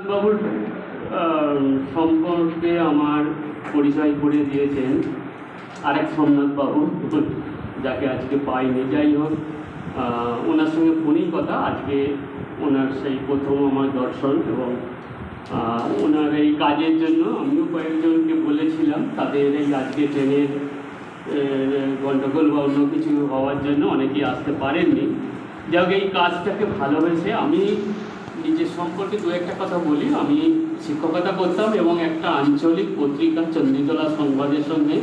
বাবুর সম্পর্কে আমার পরিচয় করে দিয়েছেন আরেক সোমনাথ বাবু, যাকে আজকে পাইনি। যাই হোক ওনার সঙ্গে ফোনেই কথা। আজকে ওনার সেই প্রথম আমার দর্শন এবং ওনার এই কাজের জন্য আমিও কয়েকজনকে বলেছিলাম তাদের এই আজকে ট্রেনের গণ্ডগোল বা অন্য কিছু হওয়ার জন্য অনেকেই আসতে পারেননি। যাই এই কাজটাকে ভালোবেসে আমি নিজের সম্পর্কে দু একটা কথা বলি, আমি শিক্ষকতা করতাম এবং একটা আঞ্চলিক পত্রিকা চন্দ্রিতলা সংবাদের সঙ্গে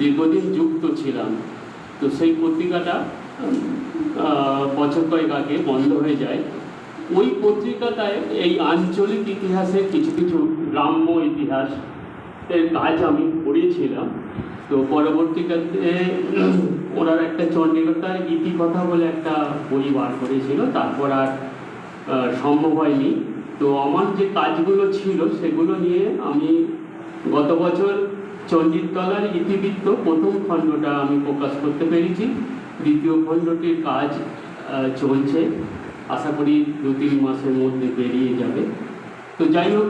দীর্ঘদিন যুক্ত ছিলাম। তো সেই পত্রিকাটা বছর কয়েক আগে বন্ধ হয়ে যায়। ওই পত্রিকাটায় এই আঞ্চলিক ইতিহাসের কিছু কিছু গ্রাম্য ইতিহাস এর কাজ আমি পড়িয়েছিলাম তো পরবর্তীকালে ওনার একটা চণ্ডীগড়ার ইতিকথা বলে একটা বই বার করেছিল। তারপর আর সম্ভব হয়নি। তো আমার যে কাজগুলো ছিল, সেগুলো নিয়ে আমি গত বছর চণ্ডীতলার ইতিবৃত্ত প্রথম খণ্ডটা আমি প্রকাশ করতে পেরেছি। দ্বিতীয় খণ্ডটির কাজ চলছে। আশা করি দু তিন মাসের মধ্যে বেরিয়ে যাবে। তো যাই হোক,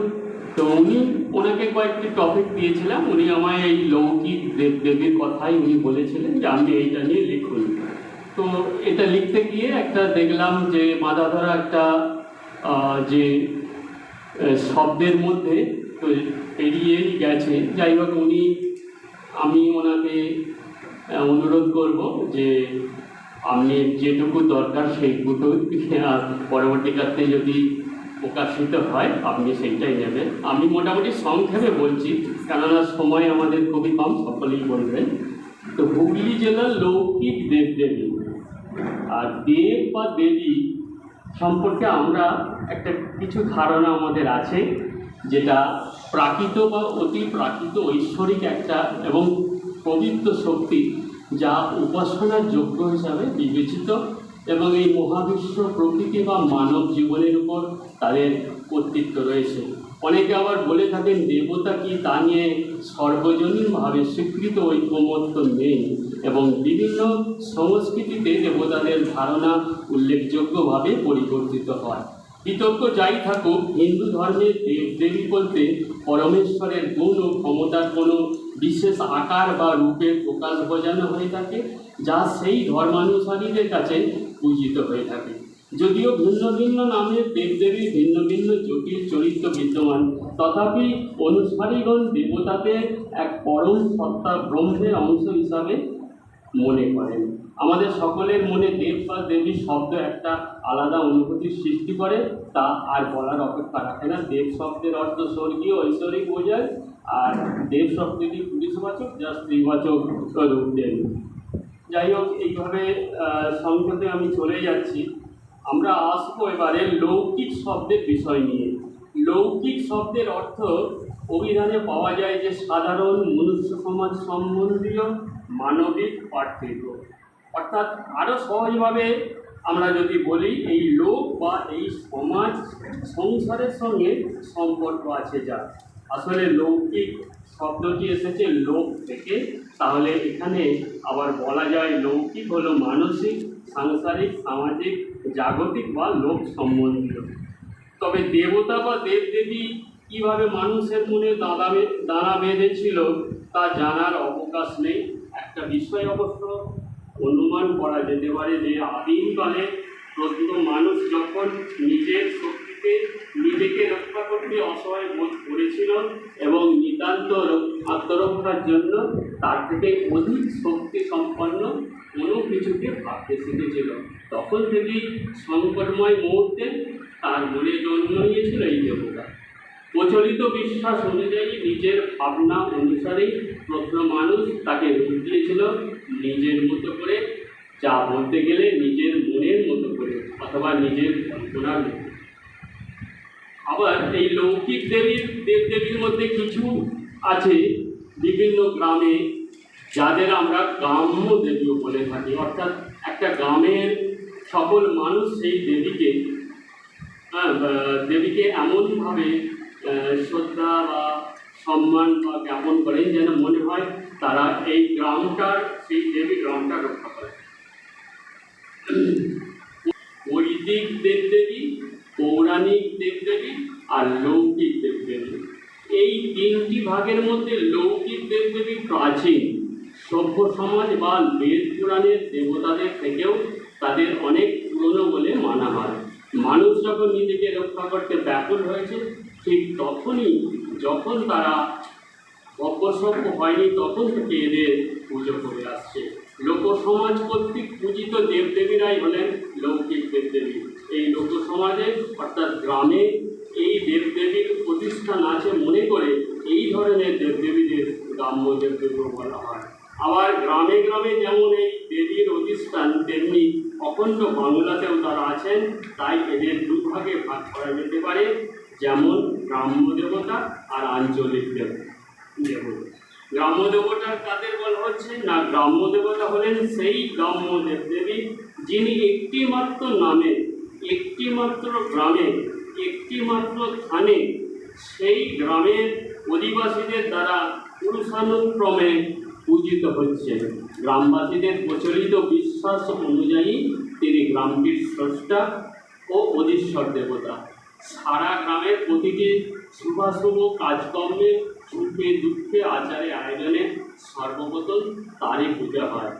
তো উনি ওনাকে কয়েকটি টপিক দিয়েছিলাম। উনি আমায় এই লৌকিক দেব দেবীর কথাই উনি বলেছিলেন যে আপনি এইটা নিয়ে লিখুন। এটা লিখতে গিয়ে একটা দেখলাম যে মাথা ধরা একটা যে শব্দের মধ্যে পেরিয়েই গেছে। যাই হোক, উনি, আমি ওনাকে অনুরোধ করব যে আপনি যেটুকু দরকার সেইটুকু আর পরবর্তীকালে যদি প্রকাশিত হয়, আপনি সেইটাই নেবেন। আমি মোটামুটি সংক্ষেপে বলছি, কেননা সময় আমাদের খুবই কম, সকলেই বলবেন। তো হুগলি জেলার লৌকিক দেবদেবী। আর দেব বা দেবী সম্পর্কে আমরা একটা কিছু ধারণা আমাদের আছে, যেটা প্রাকৃত বা অতি প্রাকৃত ঐশ্বরিক একটা এবং পবিত্র শক্তি যা উপাসনার যোগ্য হিসাবে বিবেচিত এবং এই মহাবিশ্ব প্রকৃতি বা মানব জীবনের উপর তাদের কর্তৃত্ব রয়েছে। অনেকে আবার বলে থাকেন, দেবতা কি তা নিয়ে সর্বজনীনভাবে স্বীকৃত ঐক্যমত্য নেই। এবং বিভিন্ন সংস্কৃতিতে দেবতাদের ধারণা উল্লেখযোগ্যভাবে পরিবর্তিত হয়। বিতর্ক যাই থাকুক, হিন্দু ধর্মের দেবদেবী বলতে পরমেশ্বরের গুণ ও ক্ষমতার কোনো বিশেষ আকার বা রূপের প্রকাশ বোঝানো হয়ে থাকে, যা সেই ধর্মানুসারীদের কাছে পূজিত হয়ে থাকে। যদিও ভিন্ন ভিন্ন নামের দেবদেবী, ভিন্ন ভিন্ন জটিল চরিত্র বিদ্যমান, তথাপি অনুসারীগণ দেবতাদের এক পরম সত্তা ব্রহ্মের অংশ হিসাবে মনে করেন। আমাদের সকলের মনে দেব বা দেবী শব্দ একটা আলাদা অনুভূতির সৃষ্টি করে, তা আর বলার অপেক্ষা রাখে না। দেব শব্দের অর্থ স্বর্গীয়, ঐশ্বরিক বোঝায়, আর দেব শব্দটি পুরুষবাচক যা স্ত্রীবাচক রূপ দেন। যাই হোক, এইভাবে সংক্ষেপে আমি চলে যাচ্ছি। আমরা আসব এবারে লৌকিক শব্দের বিষয় নিয়ে। লৌকিক শব্দের অর্থ অভিধানে পাওয়া যায় যে সাধারণ মনুষ্য সমাজ সম্বন্ধীয় মানবিক পার্থক্য। অর্থাৎ আরও সহজভাবে আমরা যদি বলি, এই লোক বা এই সমাজ সংসারের সঙ্গে সম্পর্ক আছে যা। আসলে লৌকিক শব্দটি এসেছে লোক থেকে। তাহলে এখানে আবার বলা যায় লৌকিক হলো মানসিক, সাংসারিক, সামাজিক, জাগতিক বা লোক সম্বন্ধীয় তবে দেবতা বা দেবদেবী কীভাবে মানুষের মনে দাঁড়া বে- দাঁড়া বেঁধেছিল তা জানার অবকাশ নেই। একটা বিষয় অবশ্য অনুমান করা যেতে পারে যে আদিমকালে প্রথম মানুষ যখন নিজের শক্তিতে নিজেকে রক্ষা করতে অসহায় বোধ করেছিল এবং নিতান্ত রক- আত্মরক্ষার জন্য তার থেকে অধিক শক্তি সম্পন্ন কোনো কিছুকে ভাবতে শিখেছিল। তখন থেকেই সংকটময় মুহূর্তে তার মনে জন্ম নিয়েছিল এই দেবতা। প্রচলিত বিশ্বাস অনুযায়ী নিজের ভাবনা অনুসারেই প্রথম মানুষ তাকে রূপ দিয়েছিল নিজের মতো করে, যা বলতে গেলে নিজের মনের মতো করে অথবা নিজের কল্পনার মতো। আবার এই লৌকিক দেবীর দেবদেবীর মধ্যে কিছু আছে বিভিন্ন গ্রামে, যাদের আমরা গ্রাম্য দেবীও বলে থাকি। অর্থাৎ একটা গ্রামের সকল মানুষ সেই দেবীকে দেবীকে এমনভাবে শ্রদ্ধা বা সম্মান বা জ্ঞাপন করেন যেন মনে হয় তারা এই গ্রামটার সেই দেবী গ্রামটা রক্ষা করে। বৈদিক দেবদেবী, পৌরাণিক দেবদেবী আর লৌকিক দেবদেবী। এই তিনটি ভাগের মধ্যে লৌকিক দেবদেবী প্রাচীন। সভ্য সমাজ বা বেদ পুরাণের দেবতাদের থেকেও তাদের অনেক পুরনো বলে মানা হয়। মানুষ যখন নিজেকে রক্ষা করতে ব্যাকুল হয়েছে ঠিক তখনই যখন তারা অপসভ্য হয়নি, তখন থেকে এদের পুজো করে আসছে। লোক সমাজ কর্তৃক পূজিত দেবদেবীরাই হলেন লৌকিক দেবদেবী। এই লোক সমাজে অর্থাৎ গ্রামে, এই দেবদেবীর প্রতিষ্ঠান আছে মনে করে এই ধরনের দেবদেবীদের গ্রাম্য দেবদেবী বলা হয়। আবার গ্রামে গ্রামে যেমন এই দেবীর অধিষ্ঠান, তেমনি অখণ্ড বাংলাতেও তারা আছেন, তাই এদের দুভাগে ভাগ করা যেতে পারে। যেমন গ্রাম্য দেবতা আর আঞ্চলিক দেবতা। দেবতা গ্রাম্য দেবতার কাদের বলা হচ্ছে? না গ্রাম্য দেবতা হলেন সেই গ্রাম্য দেবদেবী যিনি একটি মাত্র নামে একটি মাত্র গ্রামে একটি মাত্র স্থানে সেই গ্রামের অধিবাসীদের দ্বারা পুরুষানুক্রমে পূজিত হচ্ছে গ্রামবাসীদের প্রচলিত বিশ্বাস অনুযায়ী তিনি গ্রামটির স্রষ্টা ও অধীশ্বর দেবতা। সারা গ্রামের প্রতিটি শুভাশুভ কাজকর্মে সুখে দুঃখে আচারে আয়োজনে সর্বপ্রথম তারই পূজা হয়।